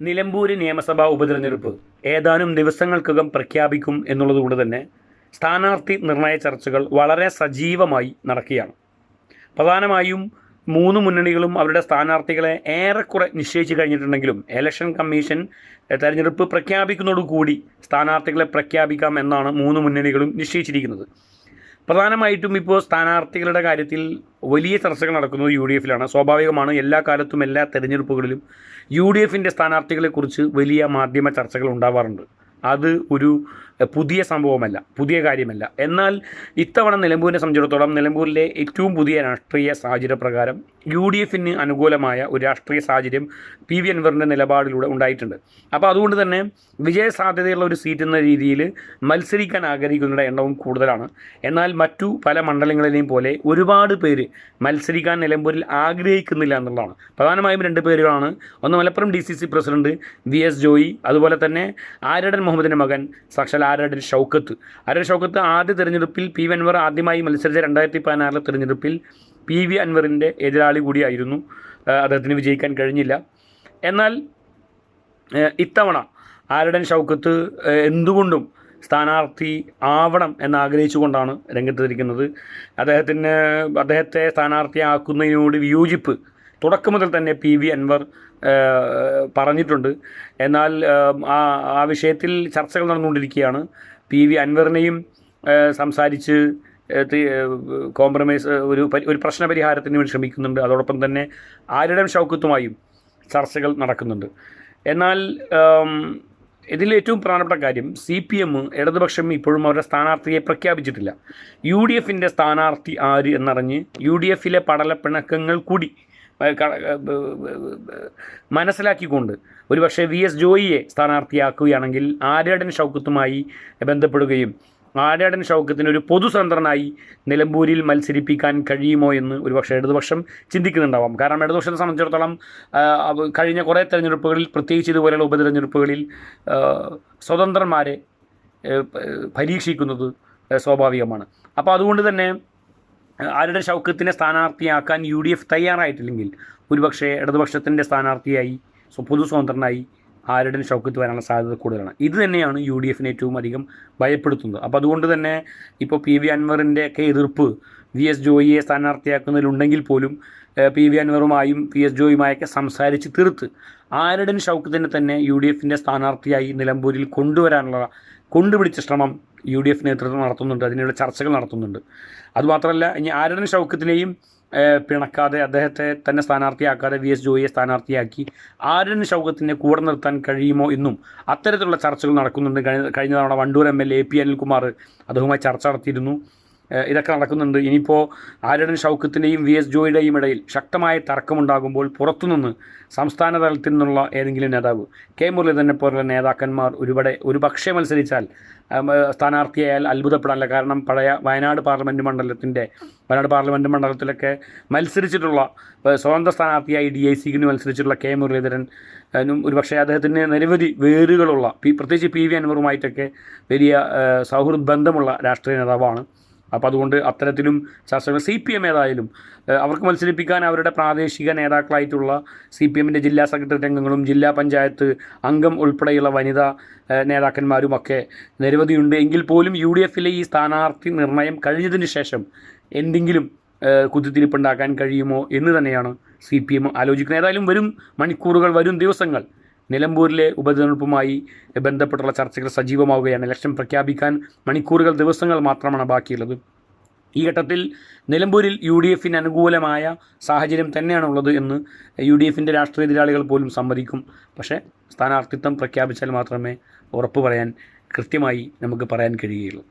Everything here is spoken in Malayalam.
നിലമ്പൂര് നിയമസഭാ ഉപതെരഞ്ഞെടുപ്പ് ഏതാനും ദിവസങ്ങൾക്കകം പ്രഖ്യാപിക്കും എന്നുള്ളതുകൊണ്ട് തന്നെ സ്ഥാനാർത്ഥി നിർണയ ചർച്ചകൾ വളരെ സജീവമായി നടക്കുകയാണ്. പ്രധാനമായും മൂന്ന് മുന്നണികളും അവരുടെ സ്ഥാനാർത്ഥികളെ ഏറെക്കുറെ നിശ്ചയിച്ചു കഴിഞ്ഞിട്ടുണ്ടെങ്കിലും ഇലക്ഷൻ കമ്മീഷൻ തെരഞ്ഞെടുപ്പ് പ്രഖ്യാപിക്കുന്നതോടുകൂടി സ്ഥാനാർത്ഥികളെ പ്രഖ്യാപിക്കാം എന്നാണ് മൂന്ന് മുന്നണികളും നിശ്ചയിച്ചിരിക്കുന്നത്. പ്രധാനമായിട്ടും ഇപ്പോൾ സ്ഥാനാർത്ഥികളുടെ കാര്യത്തിൽ വലിയ ചർച്ചകൾ നടക്കുന്നത് യു ഡി എഫിലാണ് സ്വാഭാവികമാണ് എല്ലാ കാലത്തും എല്ലാ തെരഞ്ഞെടുപ്പുകളിലും യു ഡി എഫിന്റെ സ്ഥാനാർത്ഥികളെക്കുറിച്ച് വലിയ മാധ്യമ ചർച്ചകൾ ഉണ്ടാവാറുണ്ട്. അത് ഒരു പുതിയ സംഭവമല്ല പുതിയ കാര്യമല്ല. എന്നാൽ ഇത്തവണ നിലമ്പൂരിനെ സംബന്ധിച്ചിടത്തോളം നിലമ്പൂരിലെ ഏറ്റവും പുതിയ രാഷ്ട്രീയ സാഹചര്യ പ്രകാരം യു ഡി എഫിന് അനുകൂലമായ ഒരു രാഷ്ട്രീയ സാഹചര്യം പി വി അൻവറിന്റെ നിലപാടിലൂടെ ഉണ്ടായിട്ടുണ്ട്. അപ്പോൾ അതുകൊണ്ട് തന്നെ വിജയ സാധ്യതയുള്ള ഒരു സീറ്റ് എന്ന രീതിയിൽ മത്സരിക്കാൻ ആഗ്രഹിക്കുന്നവരുടെ എണ്ണവും കൂടുതലാണ്. എന്നാൽ മറ്റു പല മണ്ഡലങ്ങളിലെയും പോലെ ഒരുപാട് പേര് മത്സരിക്കാൻ നിലമ്പൂരിൽ ആഗ്രഹിക്കുന്നില്ല എന്നുള്ളതാണ്. പ്രധാനമായും രണ്ട് പേരുകളാണ്. ഒന്ന് Malappuram D C C president V S Joy അതുപോലെ തന്നെ ആരടൻ മുഹമ്മദിന്റെ മകൻ സാക്ഷാൽ ആരടൻ ഷൗക്കത്ത്. ആരടൻ ഷൗക്കത്ത് ആദ്യ തിരഞ്ഞെടുപ്പിൽ പി വി അൻവർ ആദ്യമായി മത്സരിച്ച രണ്ടായിരത്തി പതിനാറിലെ തെരഞ്ഞെടുപ്പിൽ പി വി അൻവറിന്റെ എതിരാളി കൂടിയായിരുന്നു. അദ്ദേഹത്തിന് വിജയിക്കാൻ കഴിഞ്ഞില്ല. എന്നാൽ ഇത്തവണ ആരടൻ ഷൗക്കത്ത് എന്തുകൊണ്ടും സ്ഥാനാർത്ഥി ആവണം എന്നാഗ്രഹിച്ചുകൊണ്ടാണ് രംഗത്തെത്തിരിക്കുന്നത് അദ്ദേഹത്തിന് അദ്ദേഹത്തെ സ്ഥാനാർത്ഥിയാക്കുന്നതിനോട് വിയോജിപ്പ് തുടക്കം മുതൽ തന്നെ പി വി അൻവർ പറഞ്ഞിട്ടുണ്ട്. എന്നാൽ ആ ആ വിഷയത്തിൽ ചർച്ചകൾ നടന്നുകൊണ്ടിരിക്കുകയാണ്. പി വി അൻവറിനെയും സംസാരിച്ച് കോംപ്രമൈസ് ഒരു ഒരു പ്രശ്നപരിഹാരത്തിന് വേണ്ടി ശ്രമിക്കുന്നുണ്ട്. അതോടൊപ്പം തന്നെ ആരുടെ ഷൗക്കത്തുമായും ചർച്ചകൾ നടക്കുന്നുണ്ട്. എന്നാൽ ഇതിൽ ഏറ്റവും പ്രധാനപ്പെട്ട കാര്യം സി പി എം ഇടതുപക്ഷം ഇപ്പോഴും അവരുടെ സ്ഥാനാർത്ഥിയെ പ്രഖ്യാപിച്ചിട്ടില്ല. യു ഡി എഫിന്റെ സ്ഥാനാർത്ഥി ആര് എന്നറിഞ്ഞ് യു ഡി എഫിലെ പടലപ്പിണക്കങ്ങൾ കൂടി മനസ്സിലാക്കിക്കൊണ്ട് ഒരുപക്ഷെ വി എസ് ജോയിയെ സ്ഥാനാർത്ഥിയാക്കുകയാണെങ്കിൽ ആര്യടൻ ഷൗക്കത്തുമായി ബന്ധപ്പെടുകയും ആര്യാടൻ ഷൗക്കത്തിന് ഒരു പൊതുസ്വതന്ത്രനായി നിലമ്പൂരിൽ മത്സരിപ്പിക്കാൻ കഴിയുമോ എന്ന് ഒരുപക്ഷെ ഇടതുപക്ഷം ചിന്തിക്കുന്നുണ്ടാവാം. കാരണം ഇടതുപക്ഷത്തെ സംബന്ധിച്ചിടത്തോളം കഴിഞ്ഞ കുറേ തെരഞ്ഞെടുപ്പുകളിൽ പ്രത്യേകിച്ച് ഇതുപോലെയുള്ള ഉപതെരഞ്ഞെടുപ്പുകളിൽ സ്വതന്ത്രന്മാരെ പരീക്ഷിക്കുന്നത് സ്വാഭാവികമാണ്. അപ്പോൾ അതുകൊണ്ട് തന്നെ ആരുടെ ഷൗക്കത്തിനെ സ്ഥാനാർത്ഥിയാക്കാൻ യു ഡി എഫ് തയ്യാറായിട്ടില്ലെങ്കിൽ ഒരുപക്ഷെ ഇടതുപക്ഷത്തിന്റെ സ്ഥാനാർത്ഥിയായി പൊതു സ്വതന്ത്രനായി ആരുടെ ഷൗക്കത്ത് വരാനുള്ള സാധ്യത കൂടുതലാണ്. ഇത് തന്നെയാണ് യു ഡി എഫിനെ ഏറ്റവും അധികം ഭയപ്പെടുത്തുന്നത്. അപ്പോൾ അതുകൊണ്ട് തന്നെ ഇപ്പോൾ പി വി അൻവറിന്റെ ഒക്കെ എതിർപ്പ് വി എസ് ജോയിയെ സ്ഥാനാർത്ഥിയാക്കുന്നതിലുണ്ടെങ്കിൽ പോലും പി വി അൻവറുമായും പി എസ് ജോയുമായൊക്കെ സംസാരിച്ച് തീർത്ത് ആരുടെ ഷൗക്കത്തിനെ തന്നെ യു ഡി എഫിന്റെ സ്ഥാനാർത്ഥിയായി നിലമ്പൂരിൽ കൊണ്ടുവരാനുള്ള കൊണ്ടുപിടിച്ച ശ്രമം യു ഡി എഫ് നേതൃത്വം നടത്തുന്നുണ്ട്. അതിനുള്ള ചർച്ചകൾ നടത്തുന്നുണ്ട്. അതുമാത്രമല്ല ഇനി ആരുടെ ഷൗക്കത്തിനെയും പിണക്കാതെ അദ്ദേഹത്തെ തന്നെ സ്ഥാനാർത്ഥിയാക്കാതെ വി. എസ്. ജോയിയെ സ്ഥാനാർത്ഥിയാക്കി. ആരുടൻ ഷൗക്കത്തിനെ കൂടെ നിർത്താൻ കഴിയുമോ എന്നും അത്തരത്തിലുള്ള ചർച്ചകൾ നടക്കുന്നുണ്ട്. കഴിഞ്ഞ തവണ Wandoor M. L. A. P. Anilkumar അദ്ദേഹവുമായി ചർച്ച നടത്തിയിരുന്നു. ഇതൊക്കെ നടക്കുന്നുണ്ട്. ഇനിയിപ്പോൾ ആര്യടൻ ഷൗക്കത്തിന്റെയും വി എസ് ജോയുടെയും ഇടയിൽ ശക്തമായ തർക്കമുണ്ടാകുമ്പോൾ പുറത്തുനിന്ന് സംസ്ഥാന തലത്തിൽ നിന്നുള്ള ഏതെങ്കിലും നേതാവ് കെ മുരളീധരനെ പോലുള്ള നേതാക്കന്മാർ ഒരുപാട് ഒരു പക്ഷേ മത്സരിച്ചാൽ സ്ഥാനാർത്ഥിയായാൽ അത്ഭുതപ്പെടാനില്ല. കാരണം പഴയ വയനാട് പാർലമെന്റ് മണ്ഡലത്തിന്റെ വയനാട് പാർലമെന്റ് മണ്ഡലത്തിലൊക്കെ മത്സരിച്ചിട്ടുള്ള സ്വതന്ത്ര സ്ഥാനാർത്ഥിയായി ഡി ഐ സിക്ക് മത്സരിച്ചിട്ടുള്ള കെ മുരളീധരൻ ഒരു ഒരുപക്ഷെ അദ്ദേഹത്തിന് നിരവധി വേരുകളുള്ള പ്രത്യേകിച്ച് പി വി അൻവറുമായിട്ടൊക്കെ വലിയ സൗഹൃദ ബന്ധമുള്ള രാഷ്ട്രീയ നേതാവാണ്. അപ്പോൾ അതുകൊണ്ട് അത്തരത്തിലും ചർച്ചകൾ സി പി എം ഏതായാലും അവർക്ക് മത്സരിപ്പിക്കാൻ അവരുടെ പ്രാദേശിക നേതാക്കളായിട്ടുള്ള സി പി എമ്മിന്റെ ജില്ലാ സെക്രട്ടറി അംഗങ്ങളും ജില്ലാ പഞ്ചായത്ത് അംഗം ഉൾപ്പെടെയുള്ള വനിതാ നേതാക്കന്മാരും നേതാക്കന്മാരുമൊക്കെ നിരവധിയുണ്ട്. എങ്കിൽ പോലും യു ഡി എഫിലെ ഈ സ്ഥാനാർത്ഥി നിർണയം കഴിഞ്ഞതിന് ശേഷം എന്തെങ്കിലും കുത്തിത്തിരിപ്പുണ്ടാക്കാൻ കഴിയുമോ എന്ന് തന്നെയാണ് സി പി എം ആലോചിക്കുന്നത്. ഏതായാലും വരും മണിക്കൂറുകൾ വരും ദിവസങ്ങൾ. നിലമ്പൂരിലെ ഉപതെരഞ്ഞെടുപ്പുമായി ബന്ധപ്പെട്ടുള്ള ചർച്ചകൾ സജീവമാവുകയാണ്. ഇലക്ഷൻ പ്രഖ്യാപിക്കാൻ മണിക്കൂറുകൾ ദിവസങ്ങൾ മാത്രമാണ് ബാക്കിയുള്ളത്. ഈ ഘട്ടത്തിൽ നിലമ്പൂരിൽ യു ഡി എഫിന് അനുകൂലമായ സാഹചര്യം തന്നെയാണുള്ളത് എന്ന് യു ഡി എഫിന്റെ രാഷ്ട്രീയ എതിരാളികൾ പോലും സമ്മതിക്കും. പക്ഷേ സ്ഥാനാർത്ഥിത്വം പ്രഖ്യാപിച്ചാൽ മാത്രമേ ഉറപ്പ് പറയാൻ കൃത്യമായി നമുക്ക് പറയാൻ കഴിയുകയുള്ളൂ.